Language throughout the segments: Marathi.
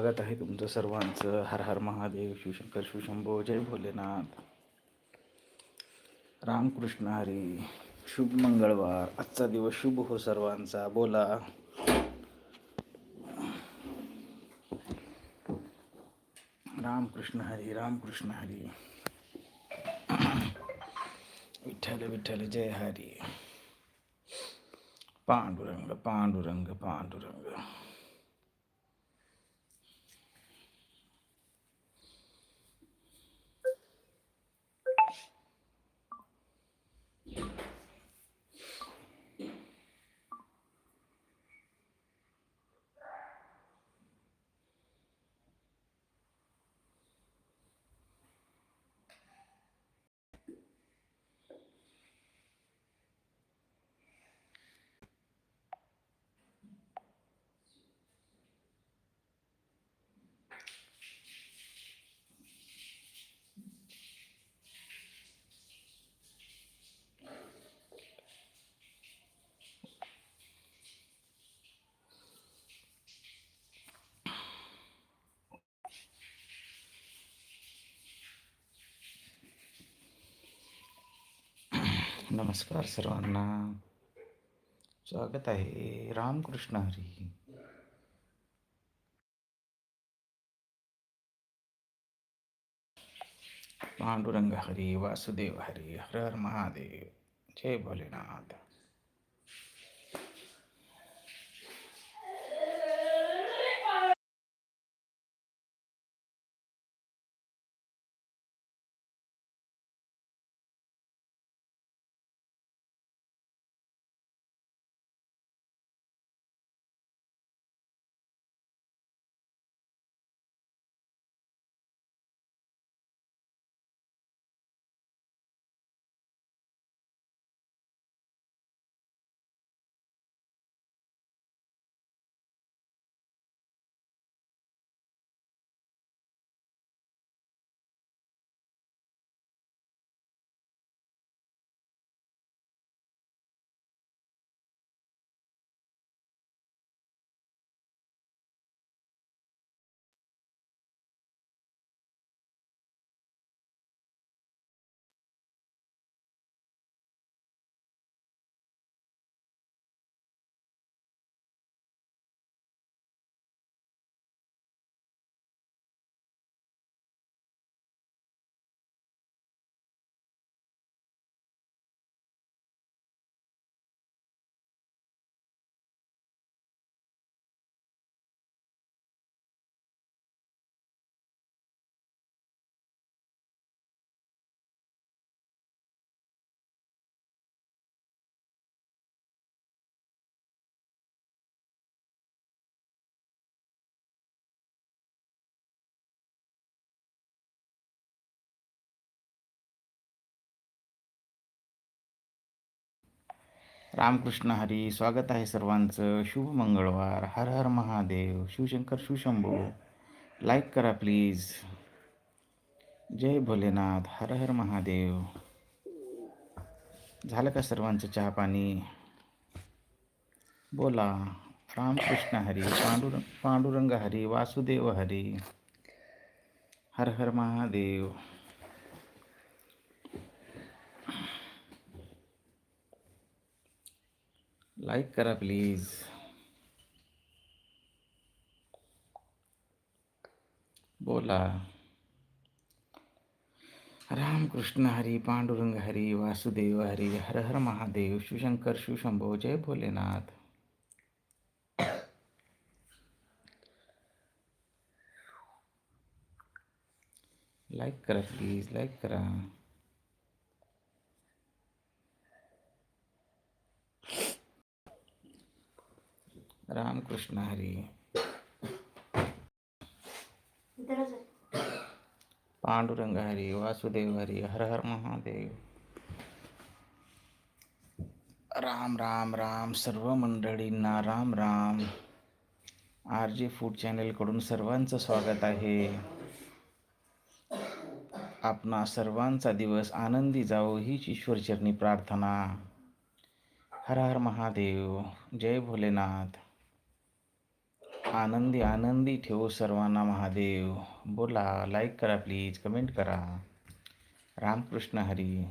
स्वागत आहे तुमचं सर्वांचं. हर हर महादेव शिवशंकर शिवशंभो जय भोलेनाथ. रामकृष्ण हरी शुभ मंगळवार. आजचा दिवस शुभ हो सर्वांचा. बोला. रामकृष्ण हरी रामकृष्ण हरी. विठ्ठल विठ्ठल जय हरी. पांडुरंग पांडुरंग पांडुरंग. नमस्कार सर्वांना. स्वागत आहे रामकृष्ण हरी. पांडुरंग हरी वासुदेव हरी हर हर महादेव. जय भोलेनाथ. रामकृष्ण हरी स्वागत आहे सर्वांचं. शुभ मंगळवार. हर हर महादेव. शिवशंकर शिवशंभू. लाईक करा प्लीज जय भोलेनाथ. हर हर महादेव. झालं का सर्वांचं चहा पाणी? बोला. रामकृष्ण हरी पांडुरंग पांडुरंग हरी वासुदेव हरी. हर हर महादेव. लाईक करा प्लीज़। बोला। रामकृष्ण हरी, पांडुरंग हरी, वासुदेव हरी, हर हर महादेव शिवशंकर शिवशंभो जय भोलेनाथ। लाईक करा प्लीज़ लाईक करा। रामकृष्ण हरी. पांडुरंग हरी वासुदेव हरी हर हर महादेव. राम राम राम सर्व मंडळींना Ram Ram. R J food चॅनलकडून सर्वांचं स्वागत आहे. आपणा सर्वांचा दिवस आनंदी जावो हीच ईश्वरचरणी प्रार्थना. हर हर महादेव जय भोलेनाथ. आनंदी आनंदी ठेवो सर्वांना महादेव. बोला लाईक करा प्लीज कमेंट करा. रामकृष्ण हरी.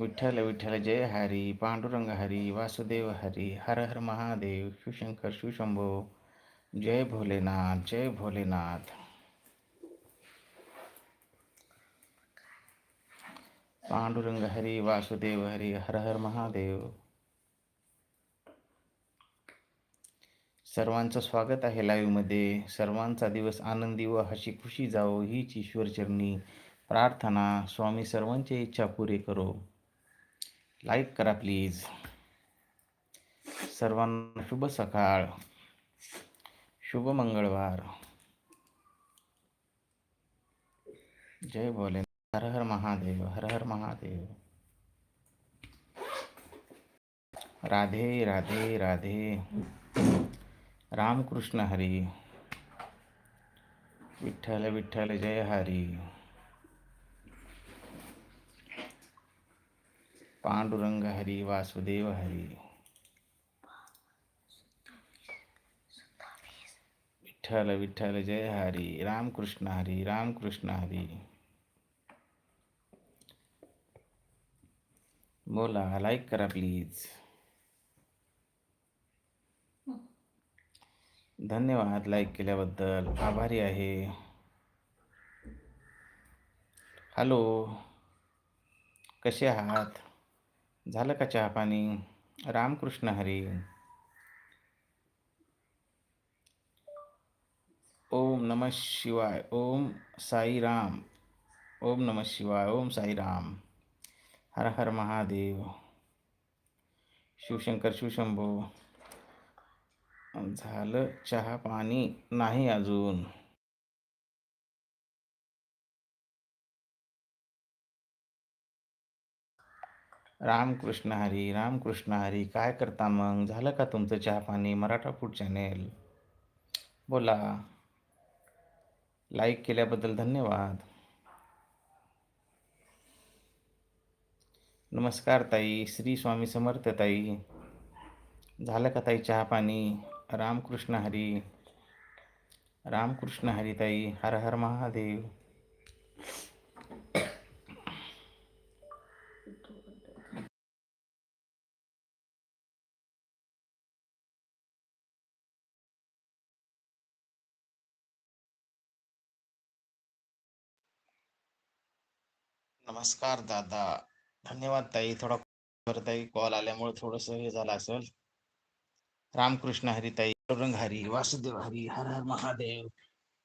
विठ्ठल विठ्ठल जय हरी पांडुरंग हरी वासुदेव हरी हर हर महादेव शिवशंकर शिवशंभो जय भोलेनाथ जय भोलेनाथ। पांडुरंग हरी वासुदेव हरी हर हर महादेव। सर्वांचं स्वागत आहे लाईव्हमध्ये सर्वांचा दिवस आनंदी व हशी खुशी जावो हीच ईश्वरचरणी प्रार्थना स्वामी सर्वांची इच्छा पुरे करो. लाईक करा प्लीज. सर्वांना शुभ सकाळ. शुभ मंगळवार. जय बोले हर हर महादेव हर हर महादेव. राधे राधे राधे. रामकृष्ण हरी. विठ्ठल विठ्ठल जय हरी. पांडुरंग हरी वासुदेव हरी। विठ्ठल विठ्ठल जय हरी रामकृष्ण हरी रामकृष्ण हरी। बोला लाईक करा प्लीज धन्यवाद लाईक केल्याबद्दल आभारी आहे। हॅलो कसे आहात? झालं का चहा पाणी? रामकृष्ण हरी. ओम नम शिवाय. ओम साईराम ओम नम शिवाय. ओम साईराम हर हर महादेव. शिवशंकर शिवशंभो. झालं चहा पाणी? नाही अजून. रामकृष्ण हरी रामकृष्ण हरी काय करता मग? झालं का तुमचं चहा पाणी? Maratha food channel. बोला. लाईक केल्याबद्दल धन्यवाद. नमस्कार ताई. श्री स्वामी समर्थ ताई. झालं का ताई चहा पाणी? रामकृष्ण हरी. रामकृष्ण हरी ताई. हर हर महादेव. नमस्कार दादा. धन्यवाद ताई. थोडा ताई कॉल आल्यामुळे थोडस हे झालं असेल. रामकृष्ण हरी ताई. रंग हरी वासुदेव हरी हर हर महादेव.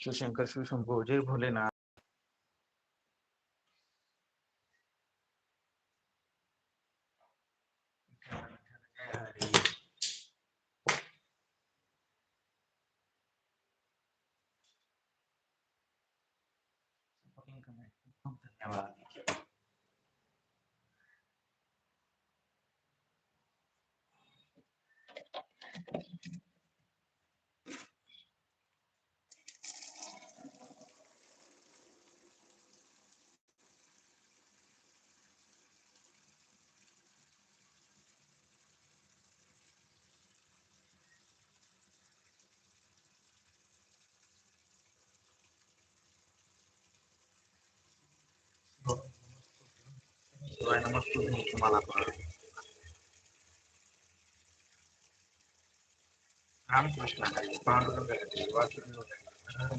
शिवशंकर शिवशंभू जय भोलेनाथ. धन्यवाद तुम्हाला रामकृष्ण पांडुरंग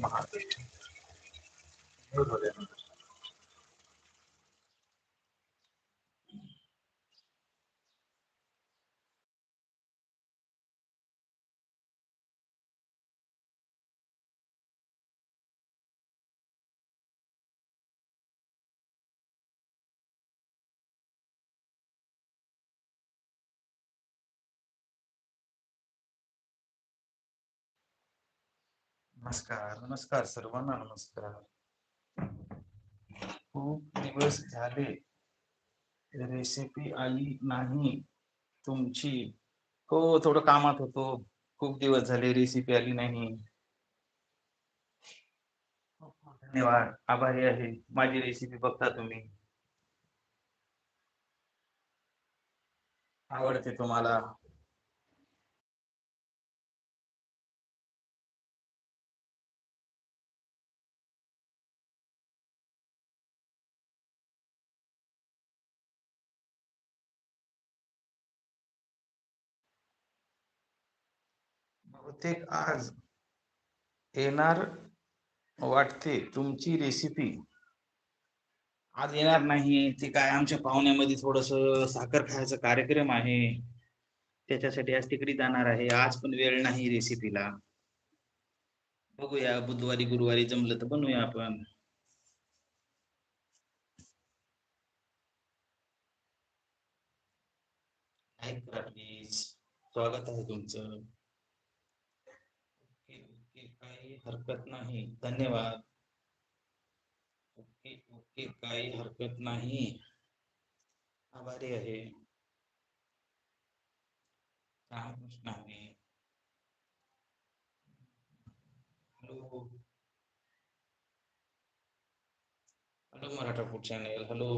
महादेव नमस्कार नमस्कार सर्वांना नमस्कार. खूप दिवस झाले. रेसिपी आली नाही तुमची. हो थोडं कामात होतो. खूप दिवस झाले रेसिपी आली नाही. धन्यवाद. आभारी आहे. माझी रेसिपी बघता तुम्ही. आवडते तुम्हाला. बहुतेक आज येणार वाटते तुमची रेसिपी आज येणार नाही ते काय आमच्या पाहुण्यामध्ये थोडस साखर खायचा कार्यक्रम आहे. त्याच्यासाठी आज तिकडे जाणार आहे. आज पण वेळ नाही रेसिपीला बघूया बुधवारी गुरुवारी जमलं तर बनवूया आपण. प्लीज स्वागत आहे तुमचं. काही हरकत नाही. धन्यवाद. ओके ओके काही हरकत नाही. आभारी आहे. रामकृष्ण आहे? Hello. Hello, Maratha food channel. Hello.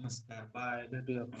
नमस्कार बाय भेटूया आपण